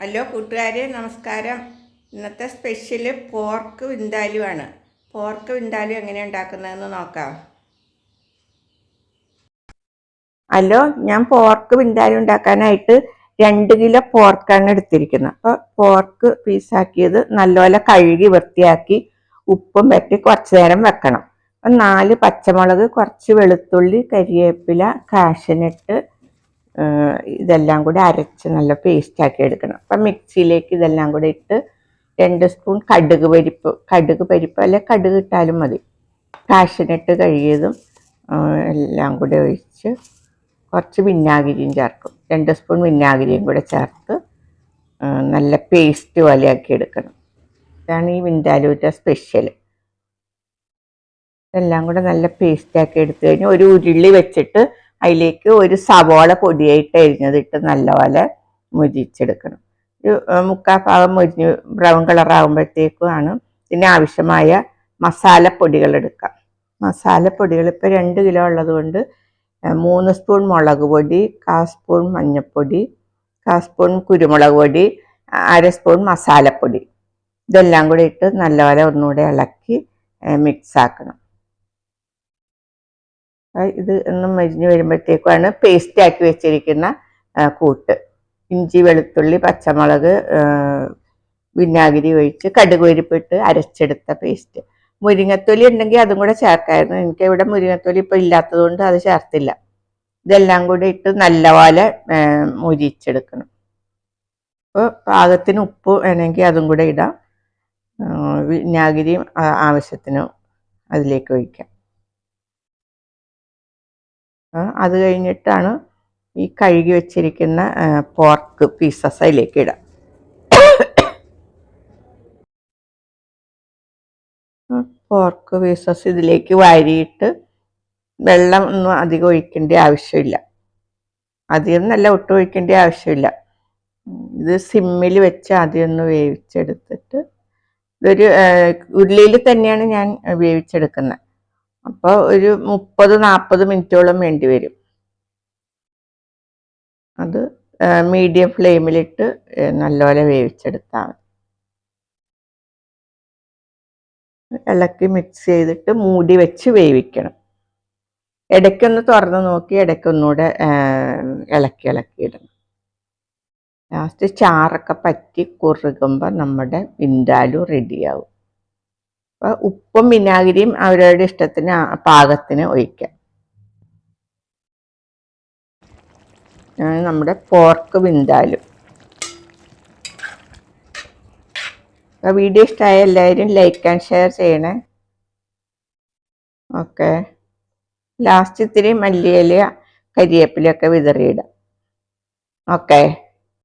Hello കൂട്ടുകാരെ നമസ്കാരം. ഇന്നത്തെ സ്പെഷ്യൽ പോർക്ക് വിന്താലുവാണ്. പോർക്ക് വിന്താലു എങ്ങനെ ഉണ്ടാക്കുന്നതെന്ന് നോക്കാം. ഹലോ ഞാൻ പോർക്ക് വിന്താലു ഉണ്ടാക്കാനായിട്ട് രണ്ട് കിലോ പോർക്കാണ് എടുത്തിരിക്കുന്നത്. അപ്പോൾ പോർക്ക് പീസാക്കിയത് നല്ലപോലെ കഴുകി വൃത്തിയാക്കി ഉപ്പും പറ്റി കുറച്ച് നേരം വെക്കണം. അപ്പം നാല് പച്ചമുളക് കുറച്ച് വെളുത്തുള്ളി കരിവേപ്പില കാഷ്യനിട്ട് ഇതെല്ലാം കൂടി അരച്ച് നല്ല പേസ്റ്റ് ആക്കി എടുക്കണം. അപ്പം മിക്സിയിലേക്ക് ഇതെല്ലാം കൂടി ഇട്ട് രണ്ട് സ്പൂൺ കടുക് പരിപ്പ് കടുക് പരിപ്പ് അല്ലെ കടുക് ഇട്ടാലും മതി. കാഷ്യനിട്ട് കഴുകിയതും എല്ലാം കൂടി ഒഴിച്ച് കുറച്ച് വിന്നാഗിരിയും ചേർക്കും. രണ്ട് സ്പൂൺ വിന്നാഗിരിയും കൂടെ ചേർത്ത് നല്ല പേസ്റ്റ് പോലെയാക്കി എടുക്കണം. ഇതാണ് ഈ വിന്താലൂറ്റ സ്പെഷ്യൽ ഇതെല്ലാം കൂടെ നല്ല പേസ്റ്റ് ആക്കി എടുത്തു കഴിഞ്ഞാൽ ഒരു ഉരുളി വെച്ചിട്ട് അതിലേക്ക് ഒരു സവോള പൊടിയായിട്ട് അരിഞ്ഞതിട്ട് നല്ലപോലെ മുരിച്ചെടുക്കണം. ഒരു മുക്കാൽ ഭാഗം മുരിഞ്ഞ് ബ്രൗൺ കളർ ആകുമ്പോഴത്തേക്കുമാണ് പിന്നെ ആവശ്യമായ മസാലപ്പൊടികൾ എടുക്കാം മസാലപ്പൊടികൾ ഇപ്പോൾ രണ്ട് കിലോ ഉള്ളത് കൊണ്ട് മൂന്ന് സ്പൂൺ മുളക് പൊടി കാ സ്പൂൺ മഞ്ഞൾപ്പൊടി കാ സ്പൂൺ കുരുമുളക് പൊടി അര സ്പൂൺ മസാലപ്പൊടി ഇതെല്ലാം കൂടി ഇട്ട് നല്ലപോലെ ഒന്നുകൂടെ ഇളക്കി മിക്സ് ആക്കണം. ഇത് ഒന്ന് മരിഞ്ഞ് വരുമ്പോഴത്തേക്കുമാണ് പേസ്റ്റ് ആക്കി വെച്ചിരിക്കുന്ന കൂട്ട്. ഇഞ്ചി വെളുത്തുള്ളി പച്ചമുളക് വിനാഗിരി ഒഴിച്ച് കടുക് പരിപ്പിട്ട് അരച്ചെടുത്ത പേസ്റ്റ് മുരിങ്ങത്തൊലി ഉണ്ടെങ്കിൽ അതും കൂടെ ചേർക്കായിരുന്നു. എനിക്ക് ഇവിടെ മുരിങ്ങത്തൊലി ഇപ്പം ഇല്ലാത്തതുകൊണ്ട് അത് ചേർത്തില്ല. ഇതെല്ലാം കൂടി ഇട്ട് നല്ലപോലെ മുരിച്ചെടുക്കണം അപ്പോൾ പാകത്തിന് ഉപ്പ് വേണമെങ്കിൽ അതും കൂടെ ഇടാം. വിനാഗിരിയും ആവശ്യത്തിന് അതിലേക്ക് ഒഴിക്കാം. അത് കഴിഞ്ഞിട്ടാണ് ഈ കഴുകി വെച്ചിരിക്കുന്ന പോർക്ക് പീസസ് അതിലേക്ക് ഇടാം. പോർക്ക് പീസസ് ഇതിലേക്ക് വാരിയിട്ട് വെള്ളം ഒന്നും അധികം ഒഴിക്കേണ്ട ആവശ്യമില്ല. അധികം നല്ല ഒട്ടും ഒഴിക്കേണ്ട ആവശ്യമില്ല. ഇത് സിമ്മിൽ വെച്ച് ആദ്യം ഒന്ന് വേവിച്ചെടുത്തിട്ട് ഇതൊരു ഉരുളിയിൽ തന്നെയാണ് ഞാൻ വേവിച്ചെടുക്കുന്നത്. അപ്പോൾ ഒരു മുപ്പത് നാൽപ്പത് മിനിറ്റോളം വേണ്ടി വരും. അത് മീഡിയം ഫ്ലെയിമിലിട്ട് നല്ലപോലെ വേവിച്ചെടുത്താൽ മതി. ഇളക്കി മിക്സ് ചെയ്തിട്ട് മൂടി വെച്ച് വേവിക്കണം. ഇടയ്ക്കൊന്ന് തുറന്ന് നോക്കി ഇടയ്ക്കൊന്നുകൂടെ ഇളക്കി ഇടണം. ലാസ്റ്റ് ചാറൊക്കെ പറ്റി കുറുകുമ്പോൾ നമ്മുടെ വിന്താലു റെഡിയാവും. അപ്പോൾ ഉപ്പും വിനാഗിരിയും അവരവരുടെ ഇഷ്ടത്തിന് പാകത്തിന് ഒഴിക്കാം. നമ്മുടെ പോർക്ക് വിന്താലും. അപ്പോൾ വീഡിയോ ഇഷ്ടമായ എല്ലാവരും ലൈക്ക് ആൻഡ് ഷെയർ ചെയ്യണേ. ഓക്കെ. ലാസ്റ്റ് ഇത്തിരി മല്ലിയില കരിയേപ്പിലൊക്കെ വിതറിയിടാം. ഓക്കെ.